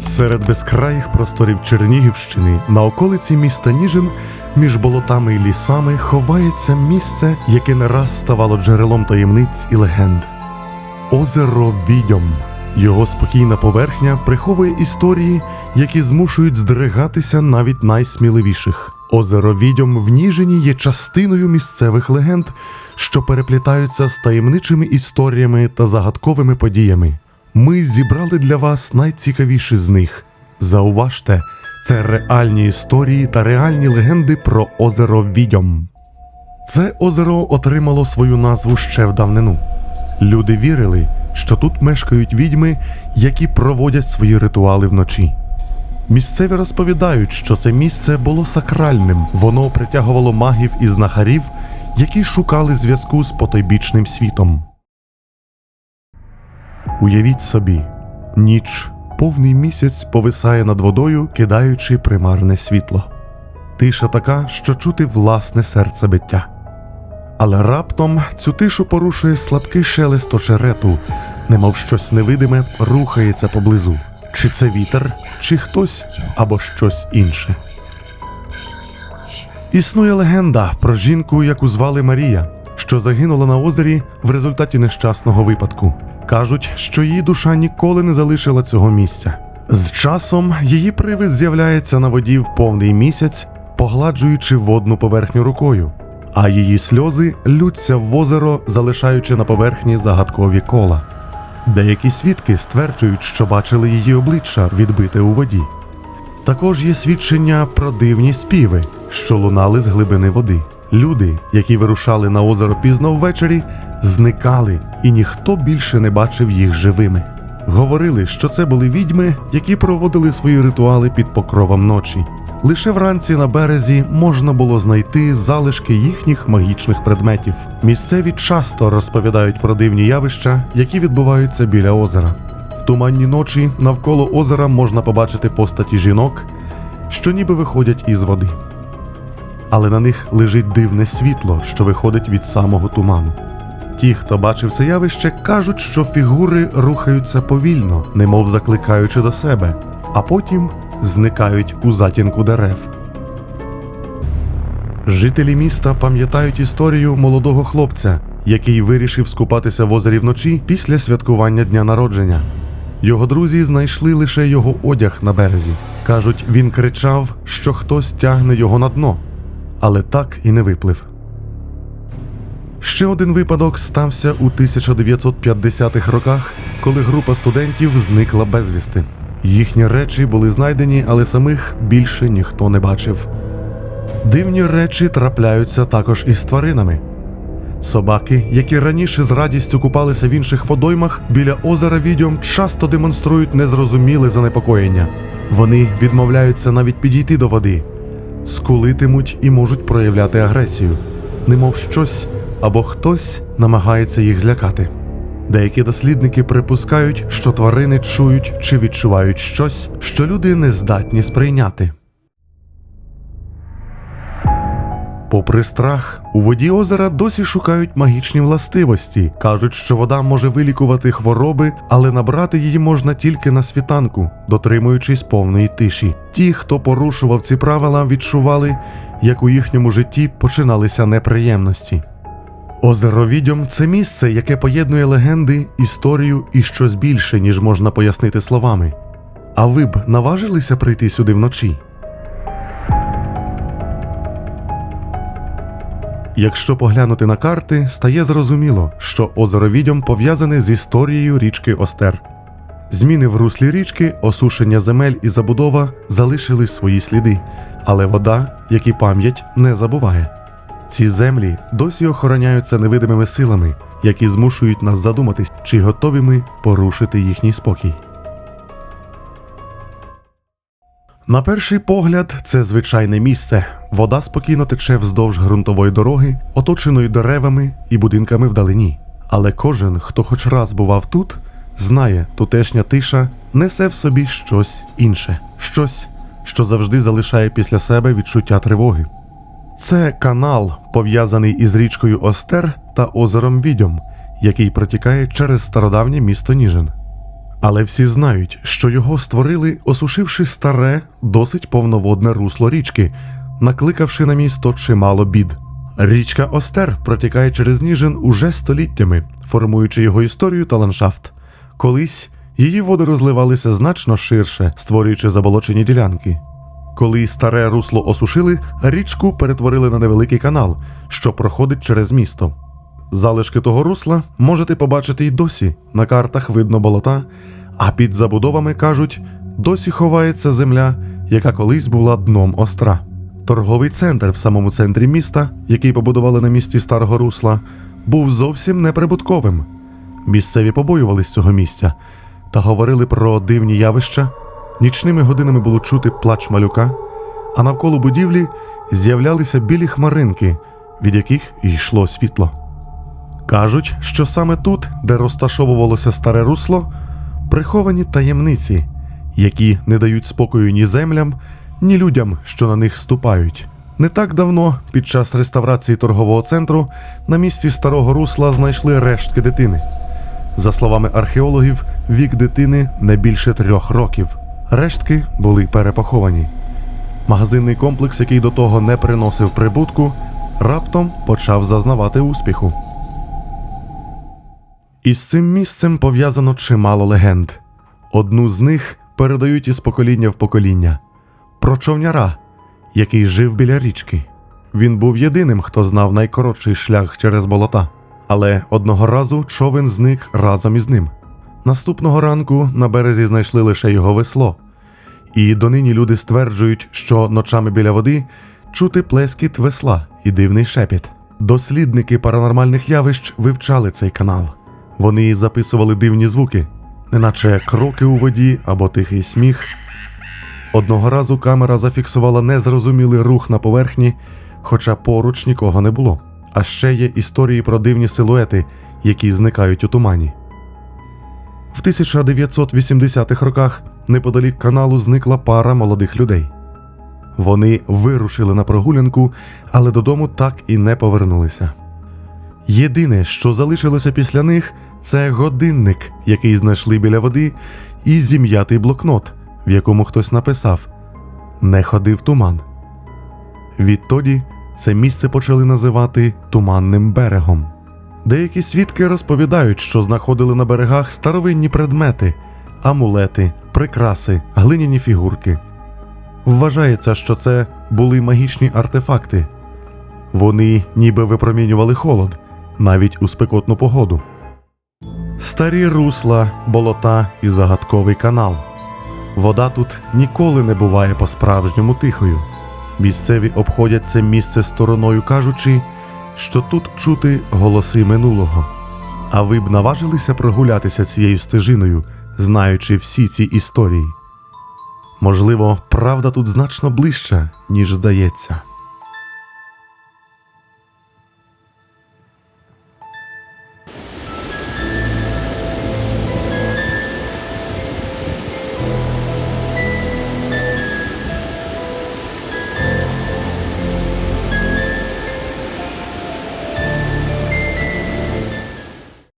Серед безкраїх просторів Чернігівщини на околиці міста Ніжин між болотами і лісами ховається місце, яке не раз ставало джерелом таємниць і легенд. Озеро Відьом. Його спокійна поверхня приховує історії, які змушують здригатися навіть найсміливіших. Озеро Відьом в Ніжині є частиною місцевих легенд, що переплітаються з таємничими історіями та загадковими подіями. Ми зібрали для вас найцікавіші з них. Зауважте, це реальні історії та реальні легенди про озеро Відьом. Це озеро отримало свою назву ще в давнину. Люди вірили, що тут мешкають відьми, які проводять свої ритуали вночі. Місцеві розповідають, що це місце було сакральним, воно притягувало магів і знахарів, які шукали зв'язку з потойбічним світом. Уявіть собі, ніч, повний місяць повисає над водою, кидаючи примарне світло. Тиша така, що чути власне серцебиття. Але раптом цю тишу порушує слабкий шелест очерету, немов щось невидиме рухається поблизу. Чи це вітер, чи хтось або щось інше. Існує легенда про жінку, яку звали Марія, що загинула на озері в результаті нещасного випадку. Кажуть, що її душа ніколи не залишила цього місця. З часом її привид з'являється на воді в повний місяць, погладжуючи водну поверхню рукою, а її сльози лються в озеро, залишаючи на поверхні загадкові кола. Деякі свідки стверджують, що бачили її обличчя відбите у воді. Також є свідчення про дивні співи, що лунали з глибини води. Люди, які вирушали на озеро пізно ввечері, зникали, і ніхто більше не бачив їх живими. Говорили, що це були відьми, які проводили свої ритуали під покровом ночі. Лише вранці на березі можна було знайти залишки їхніх магічних предметів. Місцеві часто розповідають про дивні явища, які відбуваються біля озера. В туманні ночі навколо озера можна побачити постаті жінок, що ніби виходять із води. Але на них лежить дивне світло, що виходить від самого туману. Ті, хто бачив це явище, кажуть, що фігури рухаються повільно, немов закликаючи до себе, а потім зникають у затінку дерев. Жителі міста пам'ятають історію молодого хлопця, який вирішив скупатися в озері вночі після святкування дня народження. Його друзі знайшли лише його одяг на березі. Кажуть, він кричав, що хтось тягне його на дно, але так і не виплив. Ще один випадок стався у 1950-х роках, коли група студентів зникла безвісти. Їхні речі були знайдені, але самих більше ніхто не бачив. Дивні речі трапляються також із тваринами. Собаки, які раніше з радістю купалися в інших водоймах, біля озера відьом часто демонструють незрозуміле занепокоєння. Вони відмовляються навіть підійти до води, скулитимуть і можуть проявляти агресію, немов щось або хтось намагається їх злякати. Деякі дослідники припускають, що тварини чують чи відчувають щось, що люди не здатні сприйняти. Попри страх, у воді озера досі шукають магічні властивості. Кажуть, що вода може вилікувати хвороби, але набрати її можна тільки на світанку, дотримуючись повної тиші. Ті, хто порушував ці правила, відчували, як у їхньому житті починалися неприємності. Озеро Відьом це місце, яке поєднує легенди, історію і щось більше, ніж можна пояснити словами. А ви б наважилися прийти сюди вночі? Якщо поглянути на карти, стає зрозуміло, що озеро Відьом пов'язане з історією річки Остер. Зміни в руслі річки, осушення земель і забудова залишили свої сліди, але вода, як і пам'ять, не забуває. Ці землі досі охороняються невидимими силами, які змушують нас задуматись, чи готові ми порушити їхній спокій. На перший погляд, це звичайне місце. Вода спокійно тече вздовж ґрунтової дороги, оточеної деревами і будинками вдалині. Але кожен, хто хоч раз бував тут, знає, тутешня тиша несе в собі щось інше, щось, що завжди залишає після себе відчуття тривоги. Це канал, пов'язаний із річкою Остер та озером Відьом, який протікає через стародавнє місто Ніжин. Але всі знають, що його створили, осушивши старе, досить повноводне русло річки, накликавши на місто чимало бід. Річка Остер протікає через Ніжин уже століттями, формуючи його історію та ландшафт. Колись її води розливалися значно ширше, створюючи заболочені ділянки. Коли старе русло осушили, річку перетворили на невеликий канал, що проходить через місто. Залишки того русла можете побачити й досі. На картах видно болота, а під забудовами кажуть, досі ховається земля, яка колись була дном остра. Торговий центр в самому центрі міста, який побудували на місці старого русла, був зовсім неприбутковим. Місцеві побоювались цього місця та говорили про дивні явища. Нічними годинами було чути плач малюка, а навколо будівлі з'являлися білі хмаринки, від яких йшло світло. Кажуть, що саме тут, де розташовувалося старе русло, приховані таємниці, які не дають спокою ні землям, ні людям, що на них ступають. Не так давно, під час реставрації торгового центру, на місці старого русла знайшли рештки дитини. За словами археологів, вік дитини не більше трьох років. Рештки були перепоховані. Магазинний комплекс, який до того не приносив прибутку, раптом почав зазнавати успіху. Із цим місцем пов'язано чимало легенд. Одну з них передають із покоління в покоління про човняра, який жив біля річки. Він був єдиним, хто знав найкоротший шлях через болота, але одного разу човен зник разом із ним. Наступного ранку на березі знайшли лише його весло, і донині люди стверджують, що ночами біля води чути плескіт весла і дивний шепіт. Дослідники паранормальних явищ вивчали цей канал. Вони записували дивні звуки, неначе кроки у воді або тихий сміх. Одного разу камера зафіксувала незрозумілий рух на поверхні, хоча поруч нікого не було. А ще є історії про дивні силуети, які зникають у тумані. В 1980-х роках неподалік каналу зникла пара молодих людей. Вони вирушили на прогулянку, але додому так і не повернулися. Єдине, що залишилося після них, це годинник, який знайшли біля води, і зім'ятий блокнот, в якому хтось написав Не ходи в туман. Відтоді це місце почали називати Туманним берегом. Деякі свідки розповідають, що знаходили на берегах старовинні предмети, амулети, прикраси, глиняні фігурки. Вважається, що це були магічні артефакти. Вони ніби випромінювали холод навіть у спекотну погоду. Старі русла, болота і загадковий канал. Вода тут ніколи не буває по-справжньому тихою. Місцеві обходять це місце стороною, кажучи, що тут чути голоси минулого. А ви б наважилися прогулятися цією стежиною, знаючи всі ці історії. Можливо, правда тут значно ближча, ніж здається.